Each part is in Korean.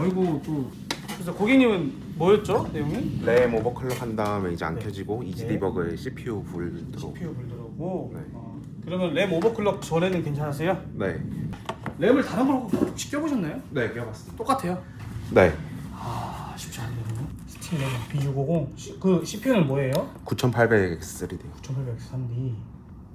어이구 또 그래서 고객님은 뭐였죠 내용이? 램 오버클럭 한 다음에 이제 안 네. 켜지고 이지 네. 디버그에 CPU 불 들어. CPU 불 들어오고 네. 어, 그러면 램 오버클럭 전에는 괜찮았어요? 네. 램을 다른 걸로 혹시 껴보셨나요? 네, 껴봤습니다. 똑같아요 네. 아 쉽지 않네요 스팀 램 B650 그 CPU는 뭐예요? 9800X3D. 9803D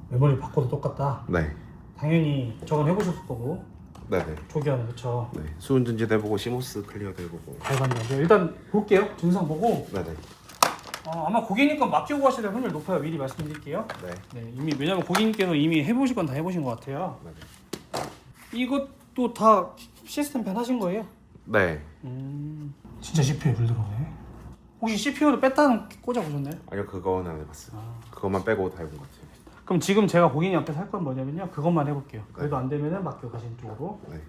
메모리 바꿔도 똑같다 네. 당연히 저건 해보셨을 거고 네, 네. 조기화는 그쵸 네. 수은전지도 해보고 시모스 클리어도 해보고. 잘 봤네요 일단 볼게요 증상 보고 네, 네. 어, 아마 고객님과 맡기고 하실 확률 높아요 미리 말씀드릴게요 네. 네 이미 왜냐면 고객님께서 이미 해보실 건 다 해보신 것 같아요 네. 이것도 다 시스템 편 하신 거예요? 네. 음 진짜 CPU에 불 들어오네 혹시 CPU를 뺐다는 꽂아 보셨나요? 아니요, 그거는 안 해봤어요. 아. 그것만 빼고 다 해본 것 같아요. 그럼 지금 제가 고객님 앞에서 할건 뭐냐면요 그것만 해볼게요 그래도 안 되면은 맡겨 가시는 쪽으로 네.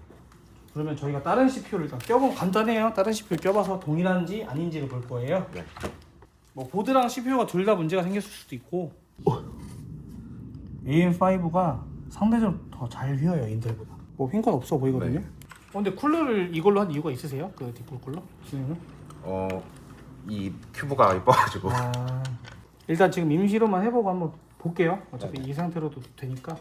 그러면 저희가 다른 CPU를 일단 껴보면 간단해요 다른 CPU 껴봐서 동일한지 아닌지를 볼 거예요 네. 뭐 보드랑 CPU가 둘 다 문제가 생겼을 수도 있고 AM5가 상대적으로 더 잘 휘어요 인텔보다 뭐 휜 건 없어 보이거든요 네. 어, 근데 쿨러를 이걸로 한 이유가 있으세요? 그 뒷불 쿨러? 선생님은? 어, 이 큐브가 이뻐가지고. 아 일단 지금 임시로만 해보고 한번 볼게요 어차피 이 상태로도 되니까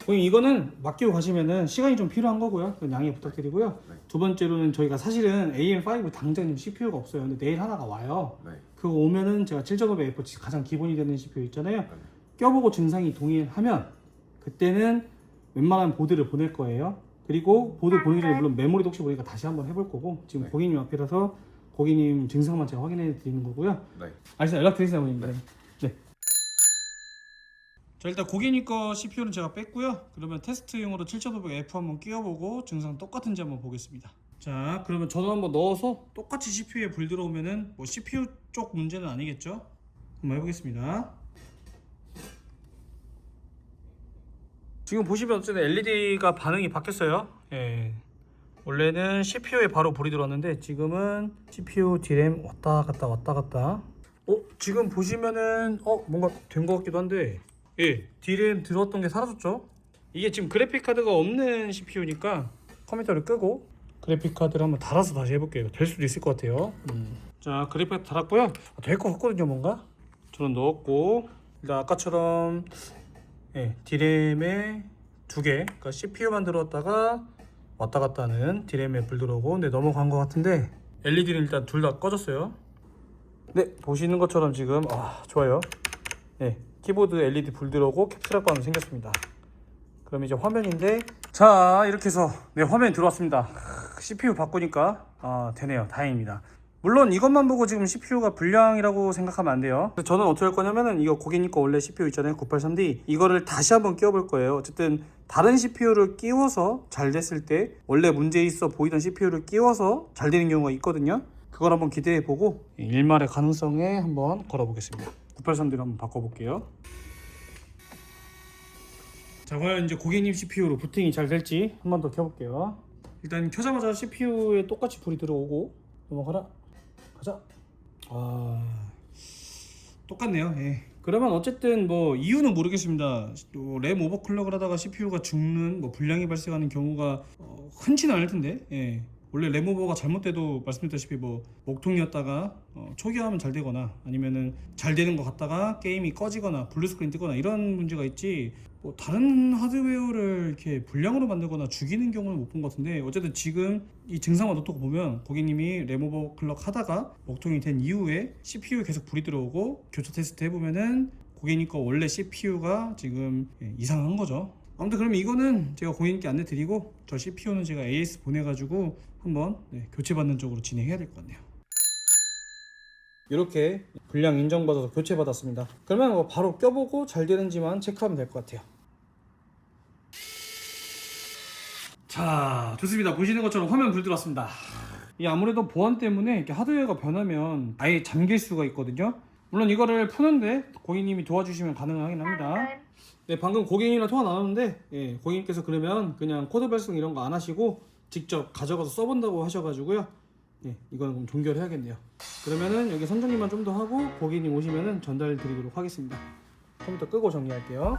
고객님 이거는 맡기고 가시면은 시간이 좀 필요한 거고요 양해 부탁드리고요 네. 두 번째로는 저희가 사실은 AM5 당장 지금 CPU가 없어요 근데 내일 하나가 와요 네. 그거 오면은 제가 7500F 가장 기본이 되는 CPU 있잖아요 네. 껴보고 증상이 동일하면 그때는 웬만한 보드를 보낼 거예요. 그리고 보드 보내기 전에 물론 메모리도 혹시 모르니까 다시 한번 해볼 거고 지금 네. 고객님 앞이라서 고객님 증상만 제가 확인해 드리는 거고요. 네. 알겠습니다. 연락 드리세요, 고객님. 네. 네. 자 일단 고객님 거 CPU는 제가 뺐고요. 그러면 테스트용으로 7500F 한번 끼워보고 증상 똑같은지 한번 보겠습니다. 자 그러면 저도 한번 넣어서 똑같이 CPU에 불 들어오면은 뭐 CPU 쪽 문제는 아니겠죠? 한번 해보겠습니다. 지금 보시면 어쨌든 LED가 반응이 바뀌었어요. 예. 원래는 CPU에 바로 불이 들어왔는데 지금은 CPU D램 왔다 갔다 왔다 갔다. 어 지금 보시면은 어 뭔가 된 것 같기도 한데 예 D램 들어왔던 게 사라졌죠. 이게 지금 그래픽 카드가 없는 CPU니까 컴퓨터를 끄고 그래픽 카드를 한번 달아서 다시 해볼게요. 될 수도 있을 것 같아요. 음. 자 그래픽 카드 달았고요. 될것 같거든요 뭔가. 저는 넣었고 일단 아까처럼 예, D램에 두 개, 그러니까 CPU만 들어왔다가 왔다 갔다 하는 D램에 불 들어오고, 근데 넘어간 것 같은데 LED는 일단 둘 다 꺼졌어요. 네, 보시는 것처럼 지금 아 좋아요. 네, 키보드 LED 불 들어오고 캡슐 광 생겼습니다. 그럼 이제 화면인데 자 이렇게 해서 네 화면 들어왔습니다. CPU 바꾸니까 아 되네요. 다행입니다. 물론 이것만 보고 지금 CPU가 불량이라고 생각하면 안 돼요. 저는 어떻게 할 거냐면은 이거 고객님 거 원래 CPU 있잖아요. 983D. 이거를 다시 한번 끼워볼 거예요. 어쨌든 다른 CPU를 끼워서 잘 됐을 때 원래 문제 있어 보이던 CPU를 끼워서 잘 되는 경우가 있거든요. 그걸 한번 기대해 보고 일말의 가능성에 한번 걸어보겠습니다. 983D로 한번 바꿔볼게요. 자 과연 이제 고객님 CPU로 부팅이 잘 될지 한번 더 켜볼게요. 일단 켜자마자 CPU에 똑같이 불이 들어오고 넘어가라. 가자. 아 똑같네요. 예. 그러면 어쨌든 뭐 이유는 모르겠습니다. 또램 오버클럭을 하다가 CPU가 죽는 뭐 불량이 발생하는 경우가 어, 흔치는 않을 텐데. 예. 원래 램 오버가 잘못돼도 말씀드렸다시피 뭐 목통이었다가 어, 초기화하면 잘 되거나 아니면은 잘 되는 것 같다가 게임이 꺼지거나 블루 스크린 뜨거나 이런 문제가 있지 뭐 다른 하드웨어를 이렇게 불량으로 만들거나 죽이는 경우는 못 본 것 같은데 어쨌든 지금 이 증상만 놓고 보면 고객님이 램 오버클럭 하다가 먹통이 된 이후에 CPU에 계속 불이 들어오고 교차 테스트 해보면은 고객님 거 원래 CPU가 지금 예, 이상한 거죠. 아무튼 그러면 이거는 제가 고객님께 안내 드리고 저 CPU는 제가 AS 보내가지고 한번 네, 교체받는 쪽으로 진행해야 될 것 같네요. 이렇게 불량 인정받아서 교체받았습니다. 그러면 뭐 바로 껴보고 잘 되는지만 체크하면 될 것 같아요. 자, 좋습니다. 보시는 것처럼 화면 불 들어왔습니다. 이 아무래도 보안 때문에 이렇게 하드웨어가 변하면 아예 잠길 수가 있거든요. 물론 이거를 푸는데 고객님이 도와주시면 가능하긴 합니다. 네, 방금 고객님이랑 통화 나눴는데 예, 고객님께서 그러면 그냥 코드 발송 이런 거 안 하시고 직접 가져가서 써본다고 하셔가지고요. 네, 이거는 종결해야겠네요. 그러면은 여기 선정리만 좀 더 하고 고객님 오시면은 전달 드리도록 하겠습니다. 컴퓨터 끄고 정리할게요.